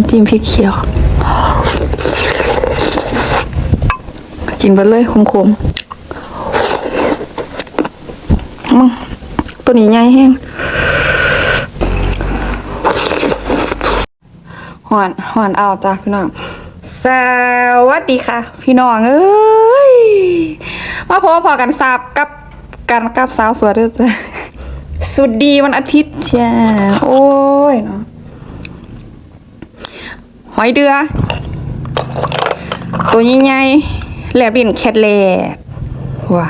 น้ำจิ้มพริกเขียว กินไปเลยคมๆมึงตัวนี้ใหญ่แห้งหวานหวานเอาจ้ะพี่น้อง สวัสดีค่ะ พี่น้องเอ้ย มาพบพอกันสับกับกันกับสาวสวยเด้วยจ้ะสวัสดีวันอาทิตย์จ้าโอ้ยเนาะ หอยเดือ ตัวใหญ่ๆแหลบดินแคทแลบว้า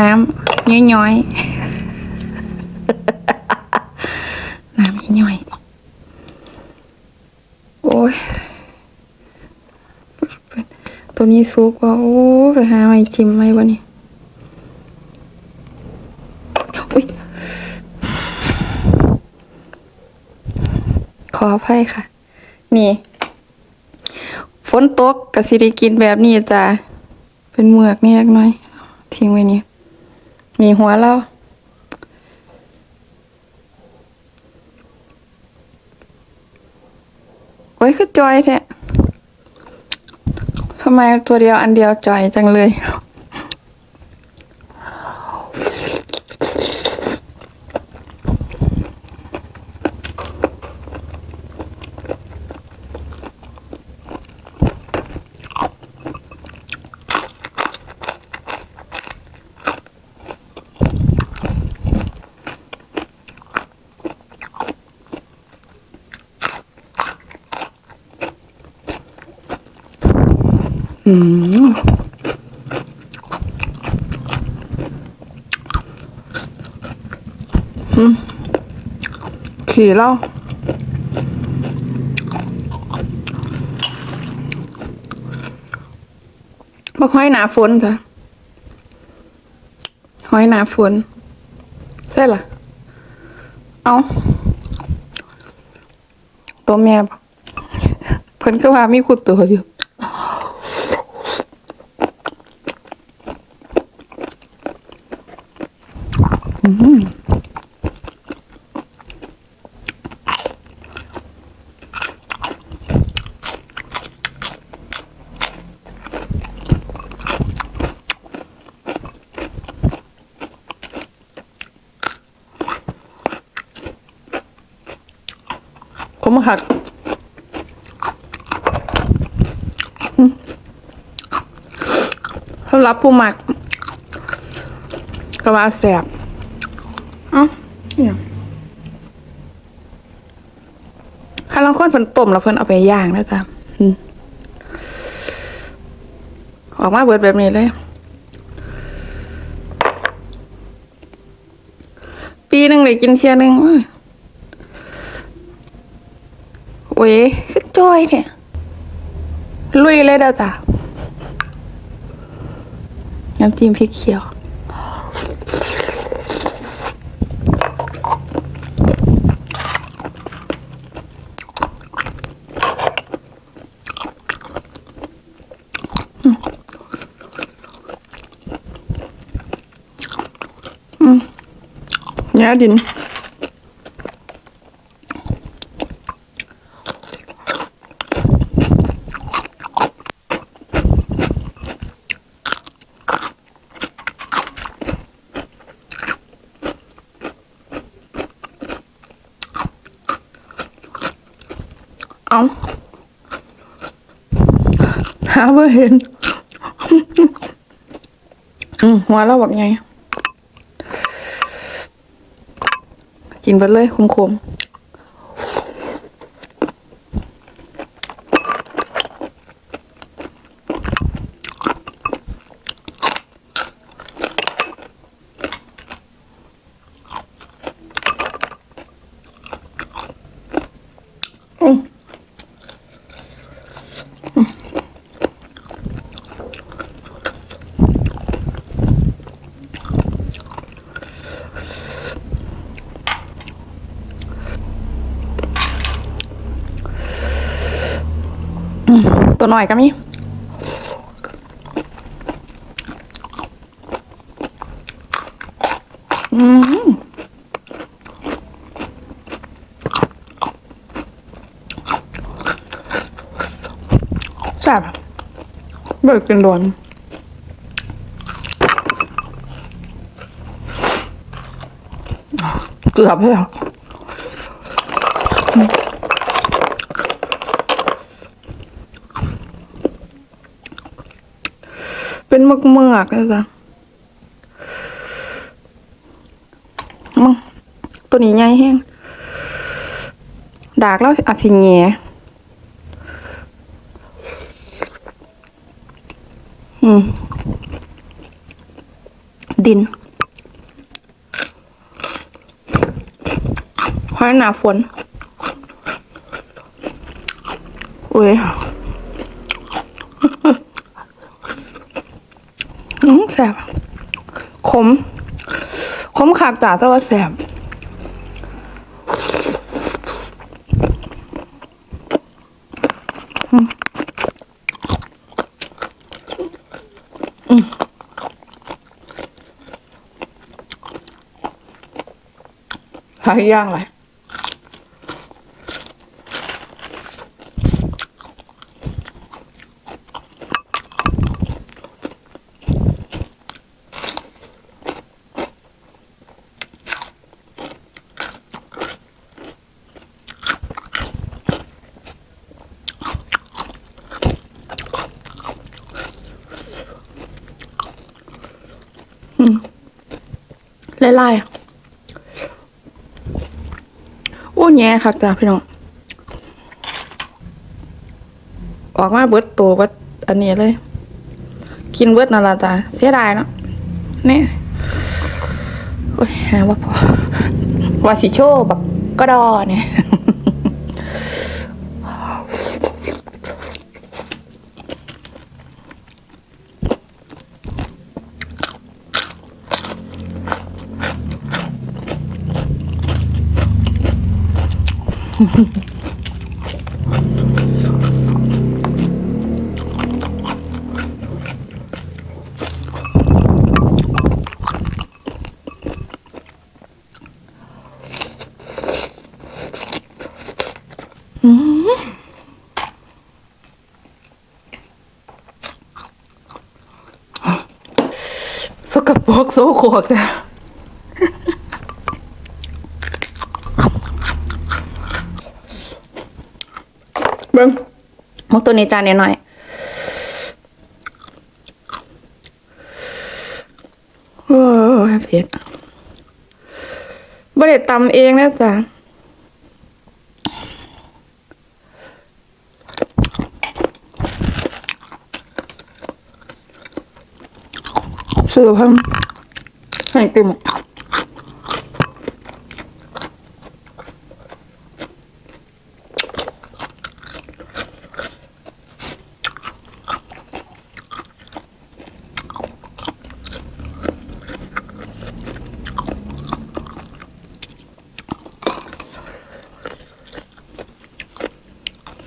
น้ำย้อยๆ น้ำย้อยๆ โอ้ย ตัวนี้ซุกว่าโอ้ไปหาไม่จิ้มไหมวะนี่อุ้ยขออภัยค่ะ นี่ ฝนตกกะสิได้กินแบบนี้จ้ะเป็นเมือกนี่เล็กน้อย ทิ้งไว้นี่มีหัวเราโอ้ยคือจอยแท้ทำไมตัวเดียวอันเดียวจอยจังเลย ขี่เล่าบักห้อยหนาฝนจ้ะห้อยหนาฝนใช่ล่ะเอาตัวแม่เพิ่นก็ว่ามีขุดตัวอยู่ ผมหักอืมสำหรับผู้หมักกระว่าแสบเอ้าเนี่ย ถ้าลังคนเพิ่นต้มแล้วเพิ่นเอาไปย่างนะจ๊ะออกมาเบิดแบบนี้เลย ปีหนึ่งเลยกินเที่ยหนึ่งเว้ยโอ้ยคือจอยเนี่ยลุยเลยเด้อจ้ะน้ำจิ้มพริกเขียว แย่ดินเอาหาบ่เห็น อืมหัวเราบอ กินไปเลยคมๆ ตัวหน่อยก็มีอืมแซ่บเบิกกินโดนเกือบแล้ว เป็นมึกเมือกเลยจ้ะมึงตัวนี้ใหญ่แห้งดากแล้วอาจสิแหง่อืม ดินหอยหนาฝนเว้ย อืม แสบขม ขมขากจ่าแต่ว่าแสบหายย่างเลย ไล่ๆโอ้แง่ค่ะจ้าพี่น้อง ออกมาเบิดตัวเบิดอันนี้เลย กินเบิดนั่นละจ้าเสียดายเนาะนี่โอ้ยหาว่าพอว่าสิโชแบบก็ดอเนี่ย สกปรกโซโครกจ้ะ เบิ้งมกตัวนี้จานนี้หน่อยโอ้ยเผ็ดบ่ได้ตำเองนะจ๊ะซื้อเพิ่มให้ติม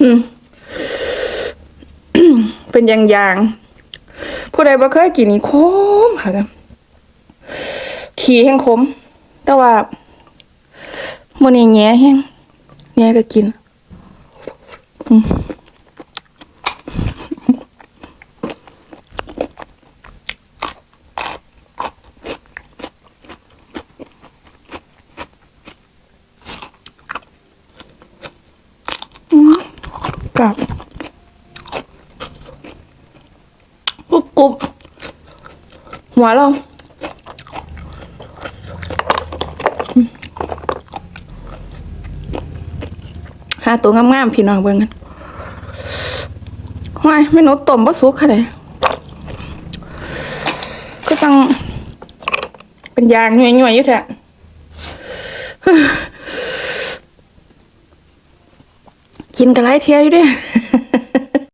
อืม เป็นอย่างยางๆผู้ใดบ่เคยกินนี่คมค่ะขี่แห้งคม แต่ว่ามื้อนี้แง่แห้งแง่ก็กินอืมอืมกับกรุบกรุบ หัวเราหาตัวงามๆพี่น้องเบิ่งกันว้ายไม่นูต้มบ่สุกค่ะเด้ก็ต้องเป็นยางหน่วยๆอยู่แท้กินกระไรเทียอยู่ด้